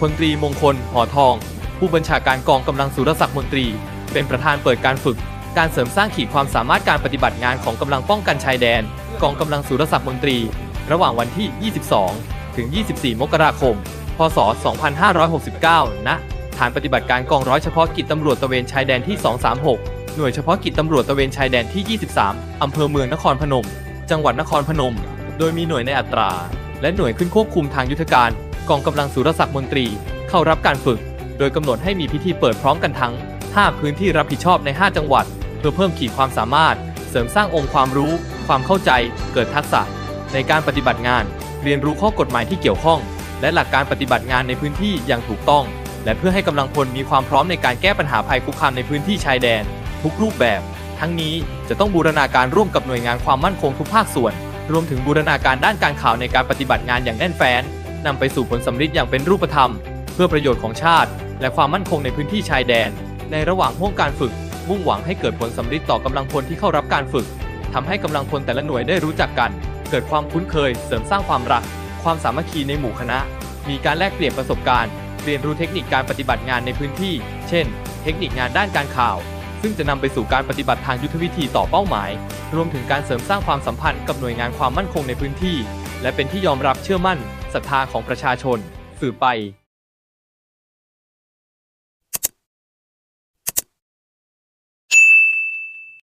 พลตรีมงคลหอทอง ผู้บัญชาการกองกำลังสุรศักดิ์มนตรี เป็นประธานเปิดการฝึก การเสริมสร้างขีดความสามารถการปฏิบัติงานของกำลังป้องกันชายแดน กองกำลังสุรศักดิ์มนตรี ระหว่างวันที่ 22 ถึง 24 มกราคม พศ 2569 ณ ฐานปฏิบัติการกองร้อยเฉพาะกิจตำรวจตะเวนชายแดนที่ 236 หน่วยเฉพาะกิจตำรวจตะเวนชายแดนที่ 23 อำเภอเมืองนครพนม จังหวัดนครพนม โดยมีหน่วยในอัตรา และหน่วยขึ้นควบคุมทางยุทธการ กองกำลังสุรศักดิ์มนตรีเข้ารับการฝึก โดยกำหนดให้มีพิธีเปิดพร้อมกันทั้ง 5 พื้นที่รับผิดชอบใน 5 จังหวัด เพื่อเพิ่มขีดความสามารถ เสริมสร้างองค์ความรู้ ความเข้าใจ เกิดทักษะ ในการปฏิบัติงาน เรียนรู้ข้อกฎหมายที่เกี่ยวข้อง และหลักการปฏิบัติงานในพื้นที่อย่างถูกต้อง และเพื่อให้กำลังพลมีความพร้อมในการแก้ปัญหาภัยคุกคามในพื้นที่ชายแดน ทุกรูปแบบ ทั้งนี้จะต้องบูรณาการร่วมกับหน่วยงานความมั่นคงทุกภาคส่วน รวมถึงบูรณาการด้านการข่าวในการปฏิบัติงานอย่างแน่นแฟ้น นำไปสู่ผลสำฤทธิ์อย่างเป็นรูปธรรม เพื่อประโยชน์ของชาติ และความมั่นคงในพื้นที่ชายแดน ในระหว่างห่วงการฝึก มุ่งหวังให้เกิดผลสำฤทธิ์ต่อกำลังพลที่เข้ารับการฝึกทำให้กำลังพลแต่ละหน่วยได้รู้จักกัน เกิดความคุ้นเคย เสริมสร้างความรัก ความสามัคคีในหมู่คณะ มีการแลกเปลี่ยนประสบการณ์ เรียนรู้เทคนิคการปฏิบัติงานในพื้นที่ เช่น เทคนิคงานด้านการข่าว ซึ่งจะนำไปสู่การปฏิบัติทางยุทธวิธีต่อเป้าหมาย รวมถึงการเสริมสร้างความสัมพันธ์กับหน่วยงานความมั่นคงในพื้นที่ และเป็นที่ยอมรับเชื่อมั่น ศรัทธาของประชาชน สืบไป